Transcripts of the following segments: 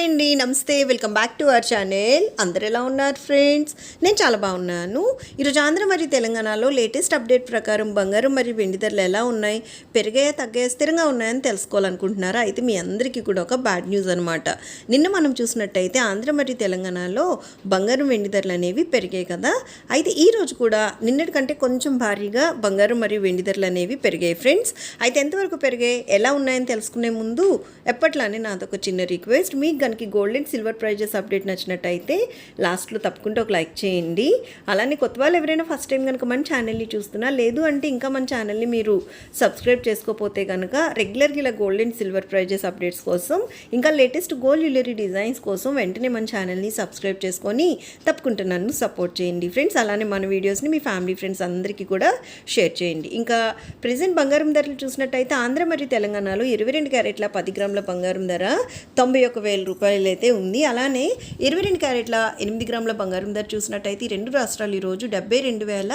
Hi అండి. నమస్తే. Welcome back to our channel. అందరు ఎలా ఉన్నారు ఫ్రెండ్స్? నేను చాలా బాగున్నాను. ఈరోజు ఆంధ్ర మరియు తెలంగాణలో లేటెస్ట్ అప్డేట్ ప్రకారం బంగారం మరియు వెండి ధరలు ఎలా ఉన్నాయి? పెరిగాయా తగ్గాయా స్థిరంగా ఉన్నాయని తెలుసుకోవాలనుకుంటున్నారా? అయితే మీ అందరికీ కూడా ఒక బ్యాడ్ న్యూస్ అనమాట నిన్న మనం చూసినట్టయితే ఆంధ్ర మరియు తెలంగాణలో బంగారం వెండి ధరలు అనేవి పెరిగాయి కదా? అయితే ఈ రోజు కూడా నిన్నటి కంటే కొంచెం భారీగా బంగారం మరియు వెండి ధరలు అనేవి పెరిగాయి ఫ్రెండ్స్. అయితే ఎంతవరకు పెరిగాయి? ఎలా ఉన్నాయని తెలుసుకునే ముందు ఎప్పట్లానే నాదొక చిన్న రిక్వెస్ట్. మీకు మనకి gold and silver prices update నచ్చినట్టయితే లాస్ట్లో తప్పకుండా ఒక లైక్ చేయండి. అలానే కొత్త వాళ్ళు ఎవరైనా ఫస్ట్ టైం కనుక మన ఛానల్ని చూస్తున్నా లేదు అంటే ఇంకా మన ఛానల్ని మీరు సబ్స్క్రైబ్ చేసుకోకపోతే కనుక రెగ్యులర్గా ఇలా gold and silver prices updates కోసం ఇంకా లేటెస్ట్ గోల్డ్ జ్యువెలరీ డిజైన్స్ కోసం వెంటనే మన ఛానల్ని సబ్స్క్రైబ్ చేసుకొని తప్పకుండా నన్ను సపోర్ట్ చేయండి. ఫ్రెండ్స్ అలానే మన వీడియోస్ని మీ ఫ్యామిలీ ఫ్రెండ్స్ అందరికీ కూడా షేర్ చేయండి. ఇంకా ప్రజెంట్ బంగారం ధరలు చూసినట్టయితే ఆంధ్ర మరియు తెలంగాణలో ఇరవై రెండు క్యారెట్ల పది గ్రాముల బంగారం ధర తొంభై ఒక వేల రూపాయలు. అయితే ఉంది. అలానే ఇరవై రెండు క్యారెట్ల ఎనిమిది గ్రాముల బంగారం ధర చూసినట్టయితే ఈ రెండు రాష్ట్రాలు ఈరోజు డెబ్బై రెండు వేల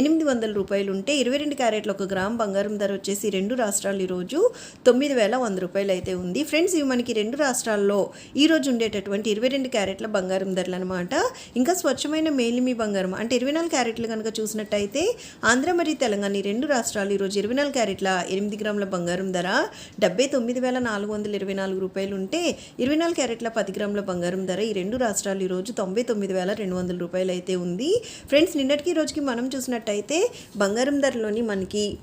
ఎనిమిది వందల రూపాయలు ఉంటే ఇరవై రెండు క్యారెట్ల ఒక గ్రామ్ బంగారం ధర వచ్చేసి రెండు రాష్ట్రాలు ఈరోజు తొమ్మిది వేల వంద రూపాయలు అయితే ఉంది. ఫ్రెండ్స్ ఇవి మనకి రెండు రాష్ట్రాల్లో ఈ రోజు ఉండేటటువంటి ఇరవై రెండు క్యారెట్ల బంగారం ధరలు అనమాట ఇంకా స్వచ్ఛమైన మేలిమి బంగారం అంటే ఇరవై నాలుగు క్యారెట్లు కనుక చూసినట్టయితే ఆంధ్ర మరియు తెలంగాణ ఈ రెండు రాష్ట్రాలు ఈరోజు ఇరవై నాలుగు క్యారెట్ల ఎనిమిది గ్రాముల బంగారం ధర డెబ్బై తొమ్మిది వేల నాలుగు వందల ఇరవై నాలుగు రూపాయలు ఉంటే ఇరవై నాలుగు క్యారెట్ల పది గ్రాముల బంగారం ధర ఈ రెండు రాష్ట్రాలు ఈరోజు తొంభై తొమ్మిది వేల రెండు వందల రూపాయలు అయితే ఉంది. ఫ్రెండ్స్ నిన్నటికి రోజుకి మనం చూసినట్టయితే బంగారం ధరలోని మనకి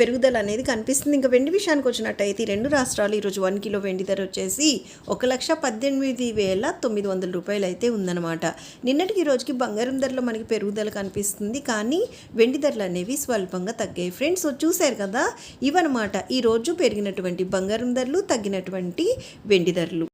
పెరుగుదల అనేది కనిపిస్తుంది. ఇంకా వెండి విషయానికి వచ్చినట్టయితే ఈ రెండు రాష్ట్రాలు ఈరోజు వన్ కిలో వెండి ధర వచ్చేసి ఒక లక్ష పద్దెనిమిది వేల తొమ్మిది వందల రూపాయలు అయితే ఉందన్నమాట. నిన్నటికి ఈ రోజుకి బంగారం ధరలో మనకి పెరుగుదల కనిపిస్తుంది. కానీ వెండి ధరలు అనేవి స్వల్పంగా తగ్గాయి. ఫ్రెండ్స్ చూశారు కదా? ఇవన్నమాట. ఈరోజు పెరిగినటువంటి బంగారం ధరలు తగ్గినటువంటి వెండి ధరలు.